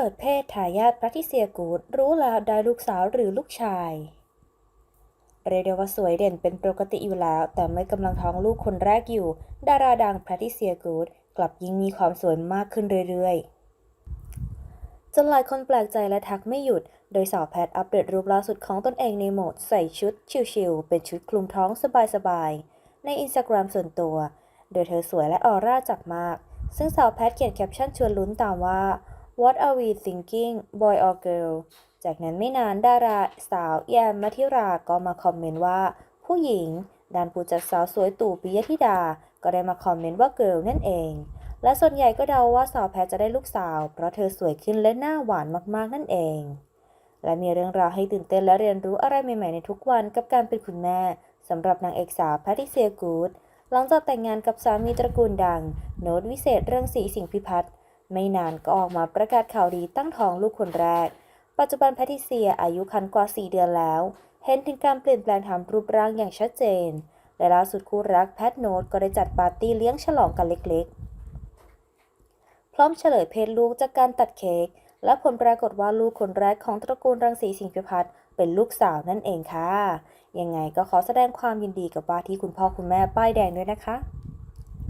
เปิดเพศทายาทแพทริเซียกูดรู้แล้วได้ลูกสาวหรือลูกชาย เรียกได้ว่าสวยเด่นเป็นปกติอยู่แล้ว แต่เมื่อกำลังท้องลูกคนแรกอยู่ ดาราดังแพทริเซียกูดกลับยิ่งมีความสวยมากขึ้นเรื่อยๆจนหลายคนแปลกใจและทักไม่หยุด โดยสาวแพทอัปเดตรูปล่าสุดของตนเองในโหมดใส่ชุดชิลๆเป็นชุดคลุมท้องสบายๆ ในอินสตาแกรมส่วนตัว โดยเธอสวยและออร่าจับมาก ซึ่งสาวแพทเขียนแคปชั่นชวนลุ้นตามว่า What are we thinking boy or girl จากนั้นไม่นานดาราสาวแยมมัธิราก็มาคอมเมนต์ว่า ผู้หญิงด้านผู้จัดสาวสวยตู่ปิยธิดา ก็ได้มาคอมเมนต์ว่า girl นั่นเอง และส่วนใหญ่ก็เดาว่าสาวแพทจะได้ลูกสาว เพราะเธอสวยขึ้นและหน้าหวานมากๆนั่นเอง และมีเรื่องราวให้ตื่นเต้นและเรียนรู้อะไรใหม่ๆในทุกวันกับการเป็นคุณแม่สำหรับนางเอกสาวแพทิเซียกูดหลังจากแต่งงานกับสามีตระกูลดัง โน้ตวิเศษเรื่องสีสิงพิพัฒน์ ไม่นานก็ออกมาประกาศข่าวดีตั้งท้องลูกคนแรก ปัจจุบันแพทิเซียอายุครรภ์กว่า 4 เดือนแล้ว เห็นถึงการเปลี่ยนแปลงทางรูปร่างอย่างชัดเจน และล่าสุดคู่รักแพทโน้ตก็ได้จัดปาร์ตี้เลี้ยงฉลองกันเล็กๆ พร้อมเฉลยเพศลูกจากการตัดเค้ก และผลปรากฏว่าลูกคนแรกของตระกูลรังสีสิงห์พิพัฒน์เป็นลูกสาวนั่นเองค่ะ ยังไงก็ขอแสดงความยินดีกับว่าที่คุณพ่อคุณแม่ป้ายแดงด้วยนะคะ